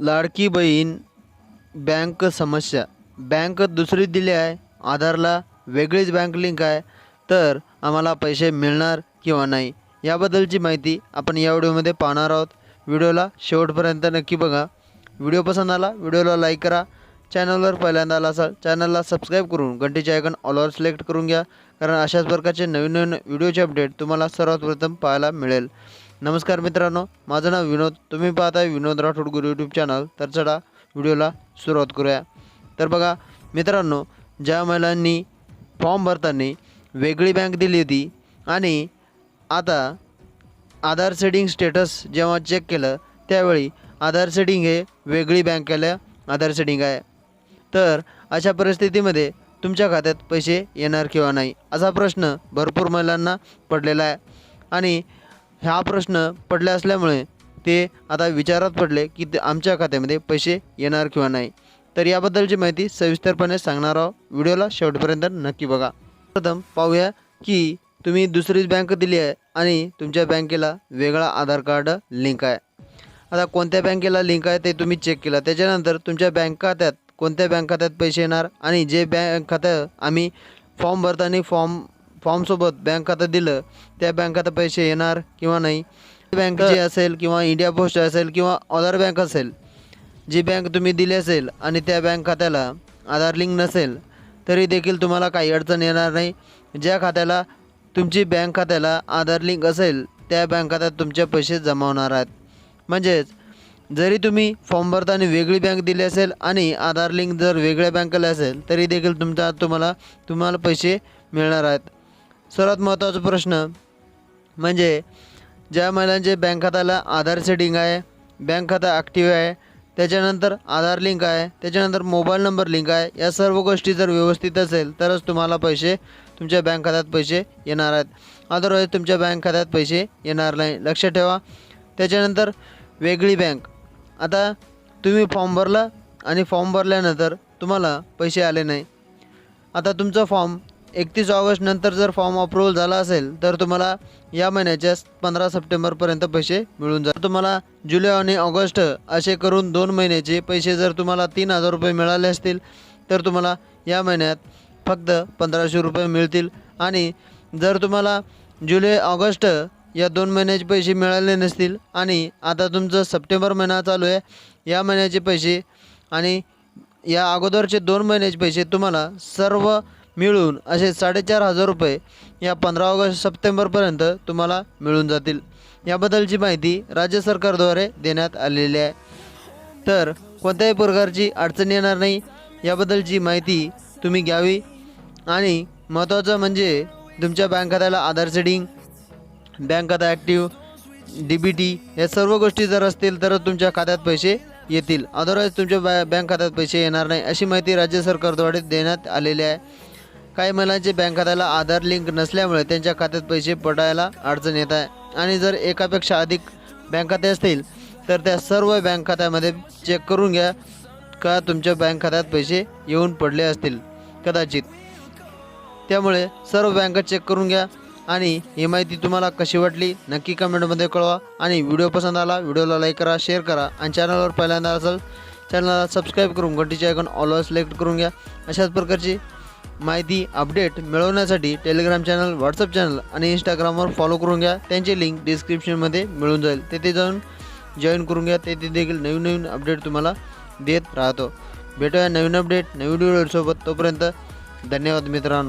Ladki Bahin bank समस्या. Bank दुसरी दिली आहे आधारला वेगळीच बँक लिंक आहे तर आम्हाला पैसे मिळणार किंवा नाही याबद्दलची माहिती आपण या व्हिडिओमध्ये पाहणार आहोत. व्हिडिओला शेवटपर्यंत नक्की बघा. व्हिडिओ पसंत आला व्हिडिओला लाईक करा. चॅनलवर पहिल्यांदा आला असाल चॅनलला सबस्क्राईब करून घंटीचे आयकॉन ऑलवर सिलेक्ट करून घ्या कारण अशाच प्रकारचे नवीन नवीन व्हिडिओचे अपडेट तुम्हाला सर्वात प्रथम पाहायला मिळेल. नमस्कार मित्रांनो माझं नाव विनोद. तुम्ही पाहताय विनोद राठोड गुरु यूट्यूब चॅनल तर चढा व्हिडिओला सुरुवात करूया. तर बघा मित्रांनो ज्या महिलांनी फॉर्म भरताना वेगळी बँक दिली होती आणि आता आधार सेटिंग स्टेटस जेव्हा चेक केलं त्यावेळी आधार सेटिंग हे वेगळी बँकेला आधार सेटिंग आहे. तर अशा परिस्थितीमध्ये तुमच्या खात्यात पैसे येणार किंवा नाही असा प्रश्न भरपूर महिलांना पडलेला आहे. आणि हा प्रश्न पडले असल्यामुळे ते आता विचारात पडले की ते आमच्या खात्यामध्ये पैसे येणार किंवा नाही. तर याबद्दलची माहिती सविस्तरपणे सांगणार आहोत. व्हिडिओला शेवटपर्यंत नक्की बघा. प्रथम पाहूया की तुम्ही दुसरीच बँक दिली आहे आणि तुमच्या बँकेला वेगळा आधार कार्ड लिंक आहे. आता कोणत्या बँकेला लिंक आहे ते तुम्ही चेक केलं. त्याच्यानंतर तुमच्या बँक खात्यात कोणत्या बँक खात्यात पैसे येणार आणि जे बँक खातं आम्ही फॉर्म भरताना फॉर्म फॉर्मसोबत बँक खातं दिलं त्या बँक खात्यात पैसे येणार किंवा नाही? बँक जी असेल किंवा इंडिया पोस्ट असेल किंवा अदर बँक असेल जी बँक तुम्ही दिली असेल आणि त्या बँक खात्याला आधार लिंक नसेल तरी देखील तुम्हाला काही अडचण येणार नाही. ज्या खात्याला तुमची बँक खात्याला आधार लिंक असेल त्या बँक खात्यात तुमचे पैसे जमा होणार आहेत. म्हणजेच जरी तुम्ही फॉर्म भरताना वेगळी बँक दिली असेल आणि आधार लिंक जर वेगळ्या बँकेला असेल तरी देखील तुमचा तुम्हाला तुम्हाला पैसे मिळणार आहेत. सर्वात महत्त्वाचा प्रश्न म्हणजे ज्या महिलांचे बँक खात्याला आधार सेटिंग आहे बँक खाता ॲक्टिव्ह आहे त्याच्यानंतर आधार लिंक आहे त्याच्यानंतर मोबाईल नंबर लिंक आहे या सर्व गोष्टी जर व्यवस्थित असेल तरच तुम्हाला पैसे तुमच्या बँक खात्यात पैसे येणार आहेत. अदरवाईज तुमच्या बँक खात्यात पैसे येणार नाही. लक्षात ठेवा. त्याच्यानंतर वेगळी बँक. आता तुम्ही फॉर्म भरला आणि फॉर्म भरल्यानंतर तुम्हाला पैसे आले नाही. आता तुमचा फॉर्म एकतीस ऑगस्ट नंतर जर फॉर्म अप्रूव्हल झाला असेल तर तुम्हाला या महिन्याच्या पंधरा सप्टेंबरपर्यंत पैसे मिळून जातील. तुम्हाला जुलै आणि ऑगस्ट असे करून दोन महिन्याचे पैसे जर तुम्हाला तीन हजार रुपये मिळाले असतील तर तुम्हाला या महिन्यात फक्त पंधराशे रुपये मिळतील. आणि जर तुम्हाला जुलै ऑगस्ट या दोन महिन्याचे पैसे मिळाले नसतील आणि आता तुमचं सप्टेंबर महिना चालू आहे या महिन्याचे पैसे आणि या अगोदरचे दोन महिन्याचे पैसे तुम्हाला सर्व मिळून असे साडेचार हजार रुपये या पंधरा ऑगस्ट सप्टेंबरपर्यंत तुम्हाला मिळून जातील. याबद्दलची माहिती राज्य सरकारद्वारे देण्यात आलेली आहे. तर कोणत्याही प्रकारची अडचण येणार नाही. याबद्दलची माहिती तुम्ही घ्यावी. आणि महत्त्वाचं म्हणजे तुमच्या बँक खात्याला आधार सेडिंग बँक खाता ॲक्टिव्ह डी बी टी या सर्व गोष्टी जर असतील तरच तुमच्या खात्यात पैसे येतील. अदरवाईज तुमच्या बॅ बँक खात्यात पैसे येणार नाही अशी माहिती राज्य सरकारद्वारे देण्यात आलेली आहे. काही महिलांचे बँक खात्याला आधार लिंक नसल्यामुळे त्यांच्या खात्यात पैसे पडायला अडचण येत आहे. आणि जर एकापेक्षा अधिक बँक खाते असतील तर त्या सर्व बँक खात्यामध्ये चेक करून घ्या का तुमच्या बँक खात्यात पैसे येऊन पडले असतील. कदाचित. त्यामुळे सर्व बँका चेक करून घ्या आणि ही माहिती तुम्हाला कशी वाटली नक्की कमेंटमध्ये कळवा. आणि व्हिडिओ पसंत आला व्हिडिओला लाईक करा शेअर करा. आणि चॅनलवर पहिल्यांदा असेल चॅनलला सबस्क्राईब करून घंटीचे आयकॉन ऑलवर सिलेक्ट करून घ्या. अशाच प्रकारची माहिती अपडेट मिळवण्यासाठी टेलिग्राम चॅनल व्हॉट्सअप चॅनल आणि इंस्टाग्रामवर फॉलो करून घ्या. त्यांचे लिंक डिस्क्रिप्शनमध्ये मिळून जाईल. तेथे जाऊन जॉईन करून घ्या. तेथे देखील नवीन नवीन अपडेट तुम्हाला देत राहतो. भेटूया नवीन अपडेट नवीन व्हिडिओसोबत तोपर्यंत धन्यवाद मित्रांनो.